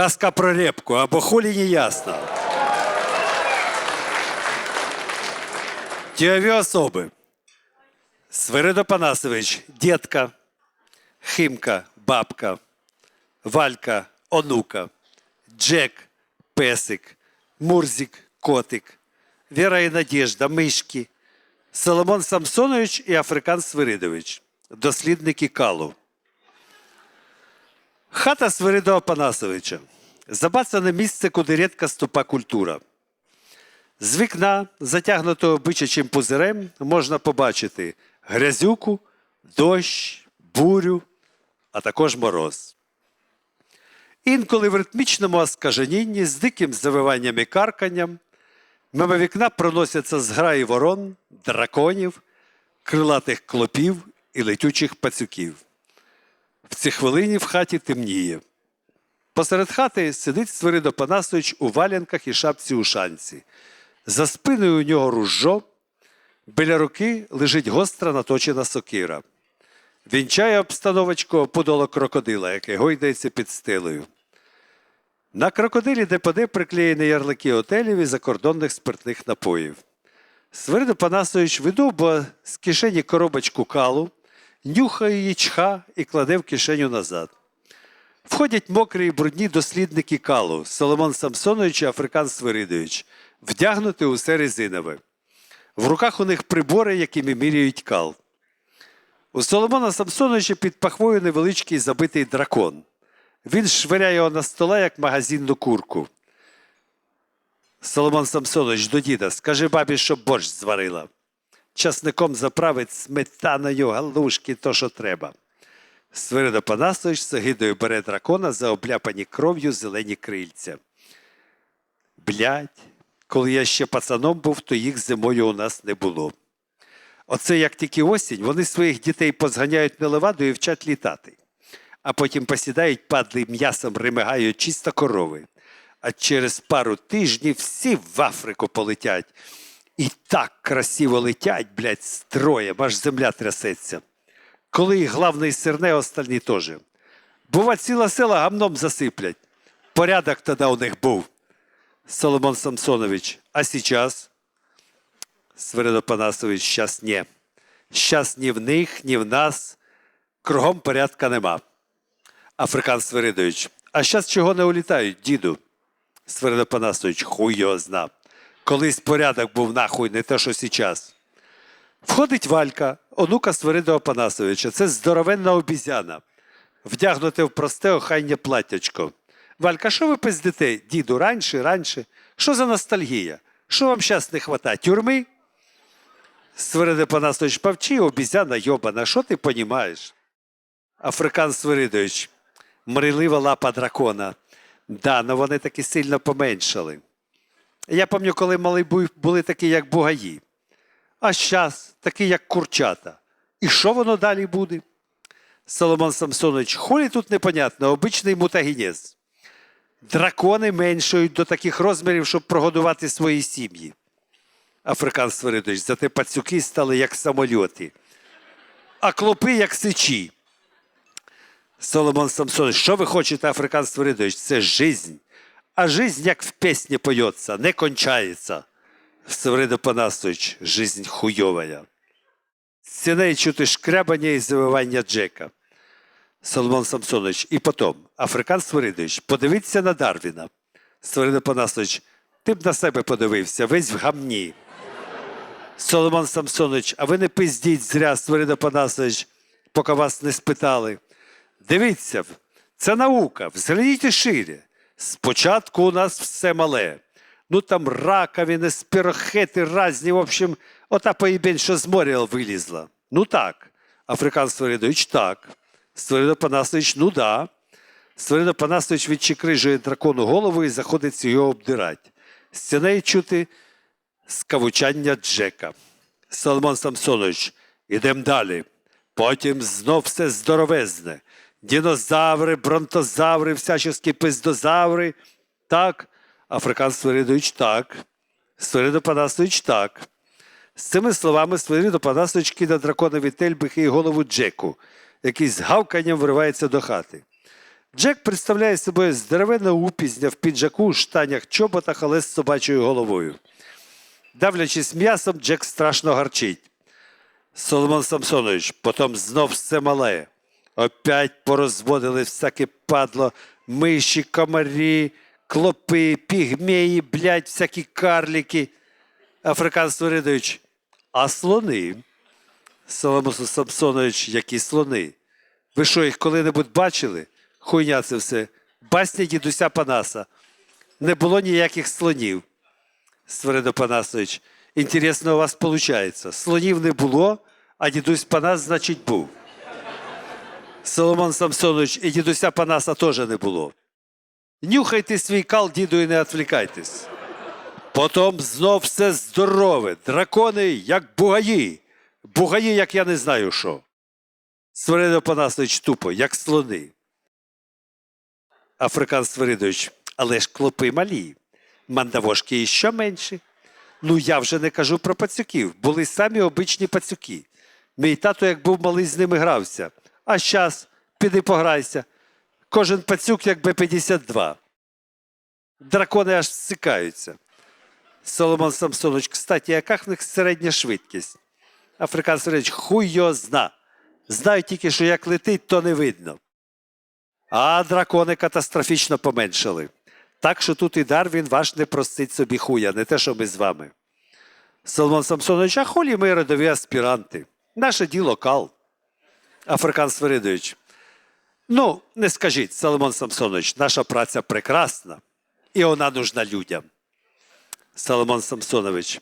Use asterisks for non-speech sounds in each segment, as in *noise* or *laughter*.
Казка про репку, або хулі не ясно. Дієві особи. Свиридо Панасович, дідка, Химка, бабка, Валька, онука, Джек, песик, Мурзик, котик, Віра і Надежда, мишки, Соломон Самсонович і Африкан Свиридович, дослідники Калу. Хата Свиридова Панасовича. Забацане місце, куди рідка ступа культура. З вікна, затягнутого бичачим пузирем, можна побачити грязюку, дощ, бурю, а також мороз. Інколи в ритмічному оскаженінні з диким завиванням і карканням мимо вікна проносяться зграї ворон, драконів, крилатих клопів і летючих пацюків. В ці хвилині в хаті темніє. Посеред хати сидить Свиридо Панасович у валянках і шапці ушанці. За спиною у нього ружжо, біля руки лежить гостра наточена сокира. Вінчає обстановочку подоло крокодила, яке гойдається під стелею. На крокодилі де-поде приклеєні ярлики готелів і закордонних спиртних напоїв. Свиридо Панасович видовбує з кишені коробочку калу, нюхає її чха і кладе в кишеню назад. Входять мокрі і брудні дослідники калу Соломон Самсонович і Африкан Свиридович, вдягнути усе резинове. В руках у них прибори, якими міряють кал. У Соломона Самсоновича під пахвою невеличкий забитий дракон. Він швиряє його на стола, як магазинну курку. Соломон Самсонович до діда, скажи бабі, щоб борщ зварила. Часником заправить сметаною галушки, то що треба. Свиридо Панасович з огидою бере дракона за обляпані кров'ю зелені крильця. Блядь, коли я ще пацаном був, то їх зимою у нас не було. Оце як тільки осінь, вони своїх дітей позганяють на леваду і вчать літати, а потім посідають падли м'ясом, ремигають чисто корови. А через пару тижнів всі в Африку полетять. І так красиво летять, блядь, строєм, аж земля трясеться. Коли їх главний сирне, остальні теж. Бува, ціла села гамном засиплять. Порядок тоді у них був. Соломон Самсонович, а сейчас? Свиридо Панасович, щас ні. Щас ні в них, ні в нас. Кругом порядка нема. Африкан Свиридович, а щас чого не улітають, діду? Свиридо Панасович, хуй його зна. Колись порядок був нахуй, не те, що сейчас. Входить Валька, онука Свиридова Панасовича. Це здоровенна обізяна, вдягнуте в просте охайне платтячко. Валька, що ви пиздите? Діду, раніше, раніше. Що за ностальгія? Що вам щас не хвата? Тюрми? Свириде Панасович, повчи, обізяна йобана, що ти понімаєш? Африкан Свиридович, мрилива лапа дракона. Да, но вони таки сильно поменшали. Я пам'ятаю, коли мали бу- були такі, як бугаї. А щас такі, як курчата. І що воно далі буде? Соломон Самсонович, хулі тут непонятно, обичний мутагенез. Дракони меншають до таких розмірів, щоб прогодувати свої сім'ї. Африкан Свиридович, зате пацюки стали як самольоти, а клопи як сичі. Соломон Самсонович, що ви хочете, Африкан Свиридович? Це жизнь. А жизнь, як в пісні поється, не кончається. Свиридо Панасович, жизнь хуйовая. Стіней чути шкрябання і завивання Джека. Соломон Самсонович, і потім, Африкан Свиридович, подивіться на Дарвіна. Свиридо Панасович, ти б на себе подивився, весь в гамні. Соломон Самсонович, а ви не пиздіть зря, Свиридо Панасович, поки вас не спитали. Дивіться, це наука, взгляніть шире. Спочатку у нас все мале. Ну там раковини, спірохети разні, в общем, ота поїбень, що з моря вилізла. Ну так. Африкан Свиридович, так. Свиридо Панасович, ну да. Свиридо Панасович відчекрижує дракону голову і заходиться його обдирати. З стінею чути скавучання Джека. Соломон Самсонович, ідемо далі. Потім знов все здоровезне. Дінозаври, бронтозаври, всячески пиздозаври. Так, Африкан Свиридович, так. Свиридо Панасович, так. З цими словами Свиридо Панасович кидає драконові тельбихи і голову Джеку, який з гавканням вривається до хати. Джек представляє собою здоровенне упізня в піджаку, штанях, чоботах, але з собачою головою. Давлячись м'ясом, Джек страшно гарчить. Соломон Самсонович, потім знов все мале. Опять порозводили всяке падло, миші, комарі, клопи, пігмеї, блядь, всякі карліки. Африкан Свиридович, а слони? Соломон Самсонович, які слони? Ви що, їх коли-небудь бачили? Хуйня це все. Басня дідуся Панаса. Не було ніяких слонів. Свиридо Панасович, інтересно у вас виходить. Слонів не було, а дідусь Панас, значить, був. Соломон Самсонович і дідуся Панаса теж не було. Нюхайте свій кал, діду, і не відвлікайтесь. Потім знов все здорове, дракони, як бугаї. Бугаї, як я не знаю що. Свиридо Панасович тупо, як слони. Африкан Свиридович, але ж клопи малі, мандавошки іще менші. Ну я вже не кажу про пацюків, були самі обичні пацюки. Мій тато, як був малий, з ними грався. А щас, піди пограйся. Кожен пацюк як Б-52. Дракони аж всикаються. Соломон Самсонович, кстати, яка в них середня швидкість? Африкан Свиридович, хуй його зна. Знаю тільки, що як летить, то не видно. А дракони катастрофічно поменшали. Так що тут і Дарвін ваш не простить собі хуя, не те, що ми з вами. Соломон Самсонович, а хулі ми родові аспіранти. Наше діло кал. Африкан Свиридович. Ну, не скажіть, Соломон Самсонович, наша праця прекрасна, і вона нужна людям. Соломон Самсонович,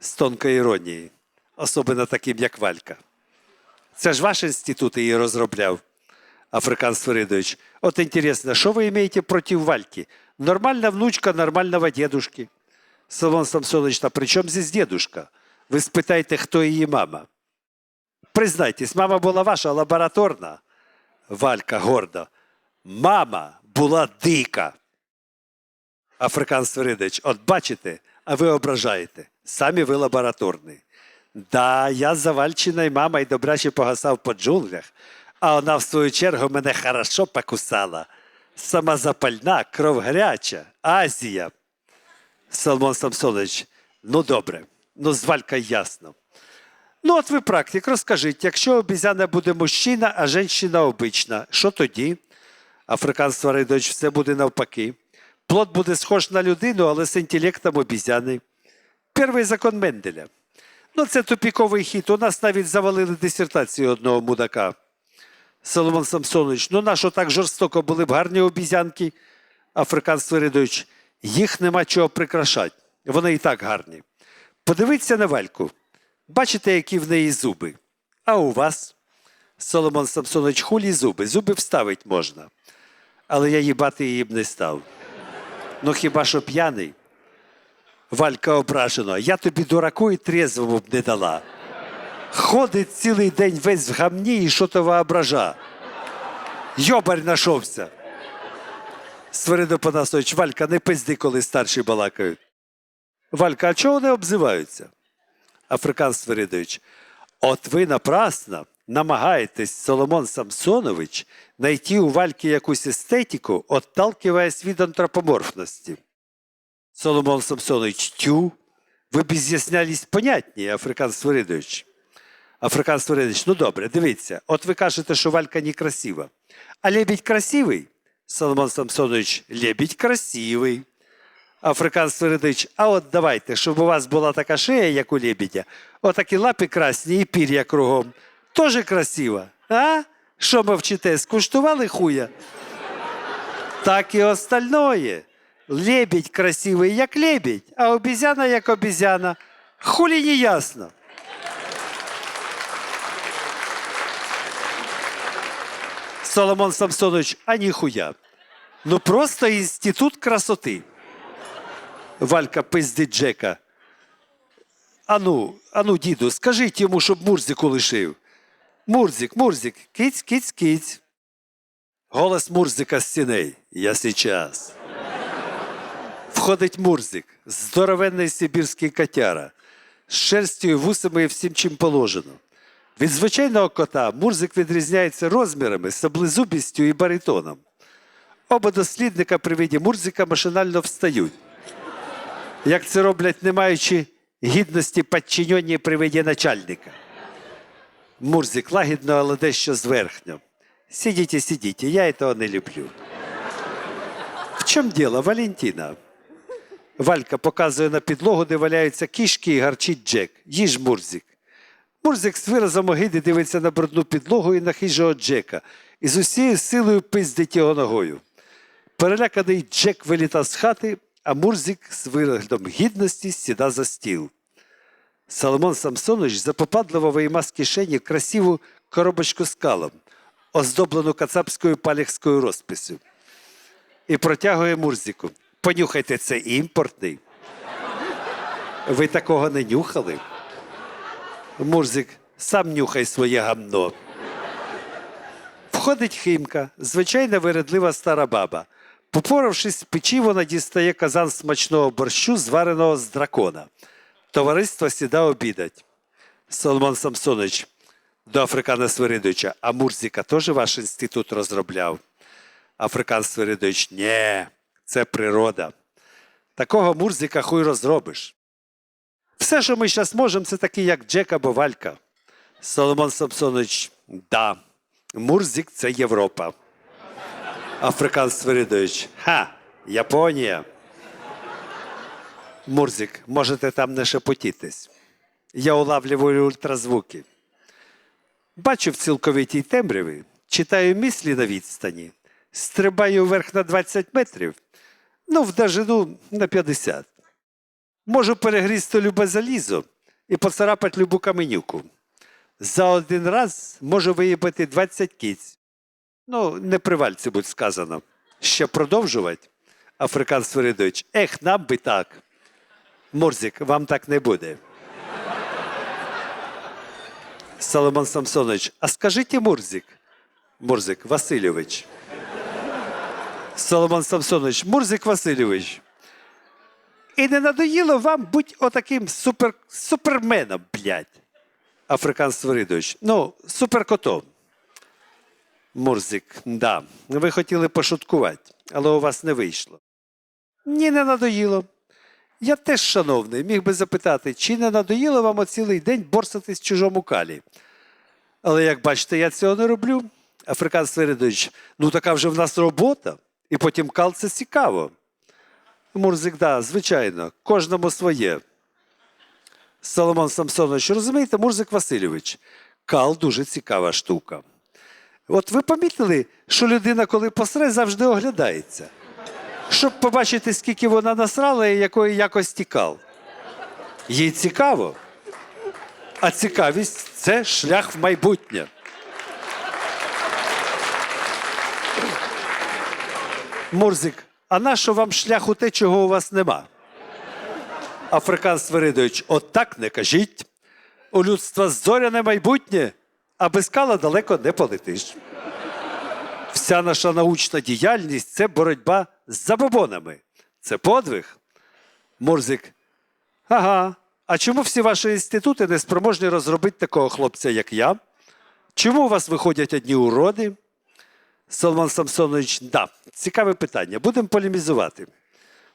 з тонкої іронії, особливо таким, як Валька. Це ж ваш інститут її розробляв. Африкан Свиридович. От интересно, что вы имеете против Вальки? Нормальная внучка нормального дедушки. Соломон Самсонович, а при чем здесь дедушка? Ви спитаєте, хто її мама. Признайтесь, мама була ваша лабораторна. Валька гордо. Мама була дика. Африкан Свиридович, от бачите, а ви ображаєте. Самі ви лабораторний. Да, я за Вальчиною мамою добряче погасав по джунглях, а вона в свою чергу мене хорошо покусала. Сама запальна, кров гаряча, Азія. Соломон Самсонович, ну добре, ну з Валькою ясно. Ну, от ви практик, розкажіть, якщо обізяна буде мужчина, а жінка обична, що тоді? Африкан Сваридович, все буде навпаки. Плод буде схож на людину, але з інтелектом обізяни. Перший закон Менделя. Ну, це тупіковий хід. У нас навіть завалили дисертацію одного мудака. Соломон Самсонович, ну нащо так жорстоко були б гарні обізянки? Африкан Свиридович, їх нема чого прикрашати. Вони і так гарні. Подивіться на Вальку. Бачите, які в неї зуби. А у вас? Соломон Самсонович, хулі зуби. Зуби вставить можна. Але я їбати її б не став. Ну хіба що п'яний? Валька ображено. Я тобі дураку і трезвому б не дала. Ходить цілий день весь в гамні і що то вообража. Йобарь нашовся. Свиридо Панасович, Валька, не пизди, коли старші балакають. Валька, а чого вони обзиваються? Африкан Свиридович, от ви напрасно намагаєтесь, Соломон Самсонович, знайти у Вальки якусь естетику, отталкиваясь від антропоморфності. Соломон Самсонович, тю, ви б з'яснялись понятні, Африкан Свиридович. Африкан Свиридович, ну добре, дивіться, от ви кажете, що Валька некрасива. А лебідь красивий? Соломон Самсонович, лебідь красивий. Африкан Свиридович, а от давайте, щоб у вас була така шея, як у лебедя, отакі лапи красні і пір'я кругом. Тоже красиво. А? Що мовчите, скуштували хуя? Так і остальное. Лебедь красивий, як лебедь, а обізяна, як обізяна. Хулі не ясно. Соломон Самсонович, а ніхуя. Ну просто інститут красоти. Валька пиздить Джека. Ану, ану, діду, скажіть йому, щоб Мурзику лишив. Мурзик, Мурзик, киць, киць, киць. Голос Мурзика з стіней. Я сейчас. Входить Мурзик, здоровенний сибірський котяра, з шерстю, вусами і всім чим положено. Від звичайного кота Мурзик відрізняється розмірами, саблезубістю і баритоном. Оба дослідника при виді Мурзика машинально встають. Як це роблять, не маючи гідності підчинені при виді начальника. Мурзик лагідно, але дещо зверхньо. Сидите, сидите, я этого не люблю. В чому діло, Валентина? Валька показує на підлогу, де валяються кішки і гарчить Джек. Їж Мурзик. Мурзик з виразом огиди дивиться на брудну підлогу і на хижого Джека і з усією силою пиздить його ногою. Переляканий Джек виліта з хати, а Мурзик з виглядом гідності сіда за стіл. Соломон Самсонович запопадливо вийма з кишені красиву коробочку з калом, оздоблену кацапською паліхською розписю, і протягує Мурзику. Понюхайте, це імпортний. Ви такого не нюхали? Мурзик, сам нюхай своє гамно. Входить Химка, звичайна вередлива стара баба. Попоравшись з печі, вона дістає казан смачного борщу, звареного з дракона. Товариство сіда обідать. Соломон Самсонович до Африкана Свиридовича, а Мурзика теж ваш інститут розробляв. Африкан Свиридович, ні, це природа. Такого Мурзика хуй розробиш. Все, що ми зараз можемо, це такі, як Джек або Валька. Соломон Самсонович, да. Мурзик це Європа. Африкан Свиридович, ха, Японія. Мурзик, можете там не шепотітись. Я улавлюю ультразвуки. Бачу в цілковитій темряві, читаю мислі на відстані, стрибаю вверх на 20 метрів, ну, в дажину на 50. Можу перегрізти любе залізо і поцарапати любу каменюку. За один раз можу виїбати 20 кіць. Ну, не при вальці будь сказано. Ще продовжувати? Африкан Свиридович, ех, нам би так. Мурзик, вам так не буде. Соломон Самсонович, а скажіть Мурзик. Мурзик Васильович. Соломон Самсонович, Мурзик Васильович. І не надоїло вам бути отаким супер, суперменом, блядь. Африкан Свиридович. Ну, суперкотом. Мурзик, да. Ви хотіли пошуткувати, але у вас не вийшло. Ні, не надоїло. Я теж, шановний, міг би запитати, чи не надоїло вам оцілий день борсатись в чужому калі. Але як бачите, я цього не роблю. Африкан Свиридович, ну така вже в нас робота, і потім кал це цікаво. Мурзик, да, звичайно, кожному своє. Соломон Самсонович, розумієте, Мурзик Васильович, кал дуже цікава штука. От ви помітили, що людина, коли посре, завжди оглядається, щоб побачити, скільки вона насрала і якої якості кал. Їй цікаво. А цікавість це шлях в майбутнє. Мурзик, а нащо вам шлях у те, чого у вас нема? Африкан Свиридович, от так не кажіть. У людства зоряне майбутнє, а без кала далеко не полетиш. Вся наша научна діяльність це боротьба з забобонами. Це подвиг. Мурзик. Ага. А чому всі ваші інститути не спроможні розробити такого хлопця, як я? Чому у вас виходять одні уроди? Соломон Самсонович, да, цікаве питання. Будемо полемізувати.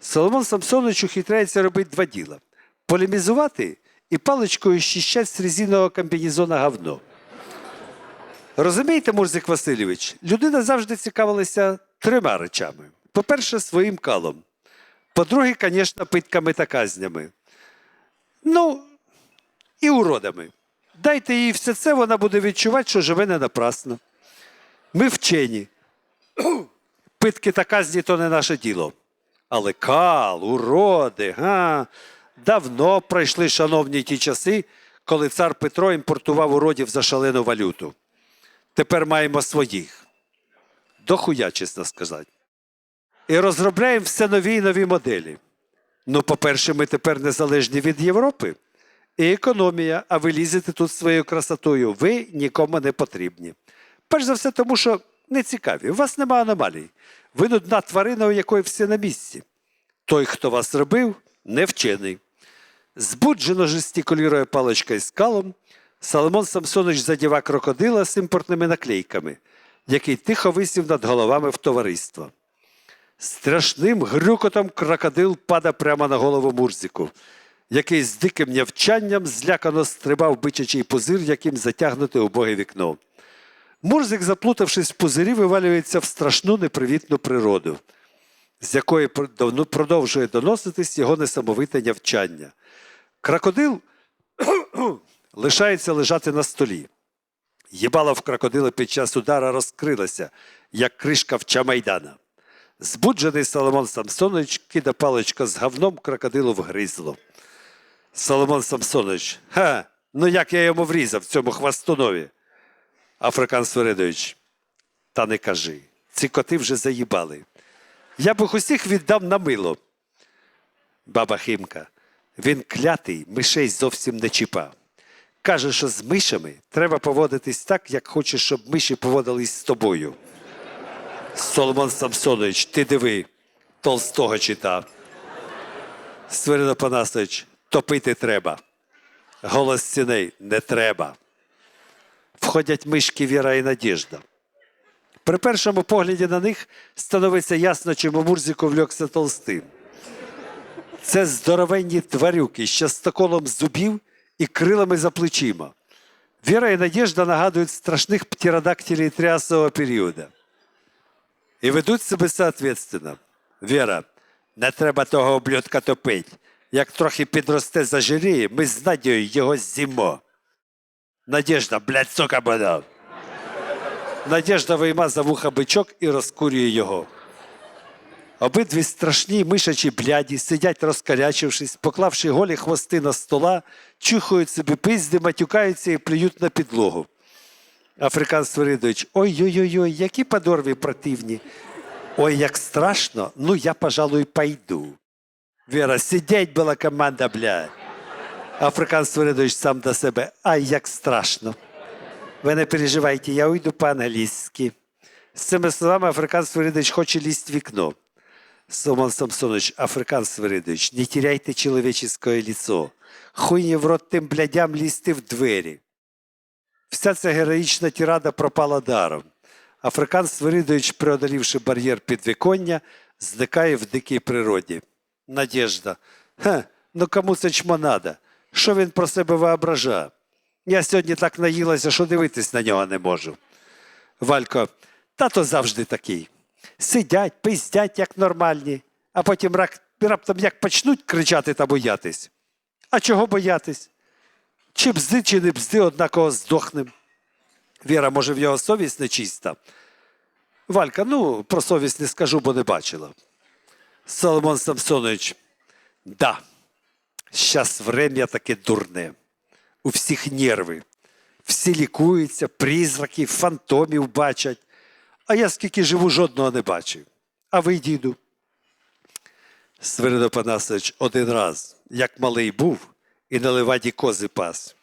Соломон Самсонович ухитряється робити два діла: полемізувати і паличкою щищать з резинового комбінезона говно. Розумієте, Мурзик Васильович, людина завжди цікавилася трьома речами: по-перше, своїм калом. По-друге, звісно, питками та казнями. Ну, і уродами. Дайте їй все це, вона буде відчувати, що живе не напрасно. Ми вчені. *clears throat* Питки та казні то не наше діло. Але кал, уроди, га. Давно пройшли шановні ті часи, коли цар Петро імпортував уродів за шалену валюту. Тепер маємо своїх. Дохуя, чесно сказати. І розробляємо все нові і нові моделі. Ну, по-перше, ми тепер незалежні від Європи. І економія, а ви лізете тут своєю красотою. Ви нікому не потрібні. Перш за все, тому що не цікаві. У вас нема аномалій. Ви нудна тварина, у якої все на місці. Той, хто вас робив, не вчений. Збуджено жестикулює паличкою з калом, Соломон Самсонович задіва крокодила з імпортними наклейками, який тихо висів над головами в товариство. Страшним грюкотом крокодил пада прямо на голову Мурзику, який з диким нявчанням злякано стрибав бичачий пузир, яким затягнуте убоге вікно. Мурзик, заплутавшись в пузирі, вивалюється в страшну непривітну природу, з якої продовжує доноситись його несамовите нявчання. Крокодил лишається лежати на столі. Єбало в крокодила під час удара розкрилося, як кришка в Чамайдана. Збуджений Соломон Самсонович кида паличка з говном крокодилу в гризло. Соломон Самсонович, ха, ну як я йому врізав цьому хвастунові. Африкан Свиридович, та не кажи, ці коти вже заїбали. Я б їх усіх віддав на мило. Баба Химка, він клятий, мишей зовсім не чіпа. Каже, що з мишами треба поводитись так, як хочеш, щоб миші поводились з тобою. Соломон Самсонович, ти диви, Толстого читав. Свиридо Панасович, топити треба. Голос ціней не треба. Входять мишки Віра і Надіжда. При першому погляді на них становиться ясно, чому Мурзику вльокся толстим. Це здоровенні тварюки з частоколом зубів і крилами за плечима. Віра і Надіжда нагадують страшних птеродактилей трясового періоду. І ведуть себе соответственно. Віра, не треба того облюдка топить. Як трохи підросте зажиріє, ми з Надією його з'їмо. Надіжда, блядь, сука буде. Надіжда вийма за вуха бичок і розкурює його. Обидві страшні мишачі бляді сидять розкарячившись, поклавши голі хвости на стола, чухають собі пизди, матюкаються і плюють на підлогу. Африкан Свиридович, ой-ой-ой, які подорві противні. Ой, як страшно, ну я, пожалуй, пойду. Віра, сидять була команда, блядь. Африкан Свиридович сам до себе, ай, як страшно. Ви не переживайте, я уйду по-англійськи. З цими словами Африкан Свиридович хоче лізти в вікно. Соломон Самсонович, Африкан Свиридович, не теряйте человеческое лицо. Хуйні в рот тим блядям лізти в двері. Вся ця героїчна тірада пропала даром. Африкан Свиридович, преодолівши бар'єр підвіконня, зникає в дикій природі. Надежда. Ха, ну кому це чмо надо? Що він про себе воображає? Я сьогодні так наїлася, що дивитись на нього не можу. Валько, тато завжди такий. Сидять, пиздять, як нормальні, а потім раптом як почнуть кричати та боятись. А чого боятись? Чи бзди, чи не бзди, однаково здохнем. Віра, може, в його совість нечиста. Валька, ну, про совість не скажу, бо не бачила. Соломон Самсонович, да, щас время таке дурне. У всіх нерви. Всі лікуються, призраки, фантомів бачать. А я скільки живу, жодного не бачив. А ви, діду? Свиридо Панасович один раз, як малий був і на леваді кози пас,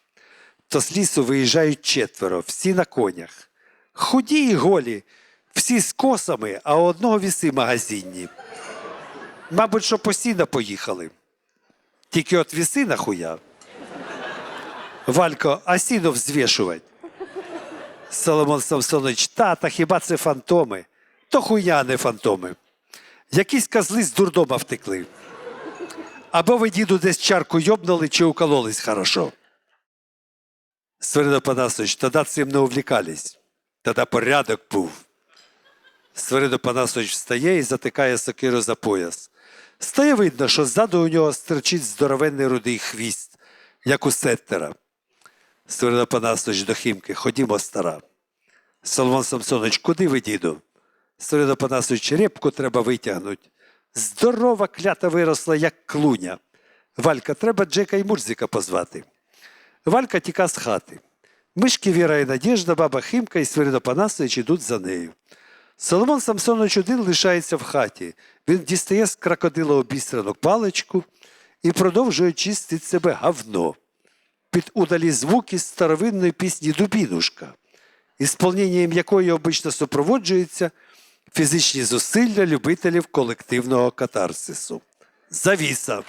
то з лісу виїжджають четверо, всі на конях. Худі і голі, всі з косами, а у одного віси магазинні. Мабуть, що постійно поїхали. Тільки от віси нахуя. Валько, а сіно взвішувати. Соломон Самсонович, тата, хіба це фантоми? То хуйня, а не фантоми. Якісь козли з дурдома втекли. Або ви діду десь чарку йобнули чи укололись хорошо. Свиридо Панасович, тоді цим не увлікались. Тоді порядок був. Свиридо Панасович встає і затикає сокиру за пояс. Стає видно, що ззаду у нього стирчить здоровенний рудий хвіст, як у сеттера. Свиридо Панасович до Хімки, ходімо, стара. Соломон Самсонович, куди ви, діду? Свиридо Панасович, репку треба витягнути. Здорова клята виросла, як клуня. Валька, треба Джека і Мурзика позвати. Валька тіка з хати. Мишки Віра і Надіжда, баба Химка і Свиридо Панасович ідуть за нею. Соломон Самсонович один лишається в хаті. Він дістає з крокодила обістрану паличку і продовжує чистити себе гавно під удалі звуки старовинної пісні Дубінушка, ісполненням якої обично супроводжуються фізичні зусилля любителів колективного катарсису. Завіса.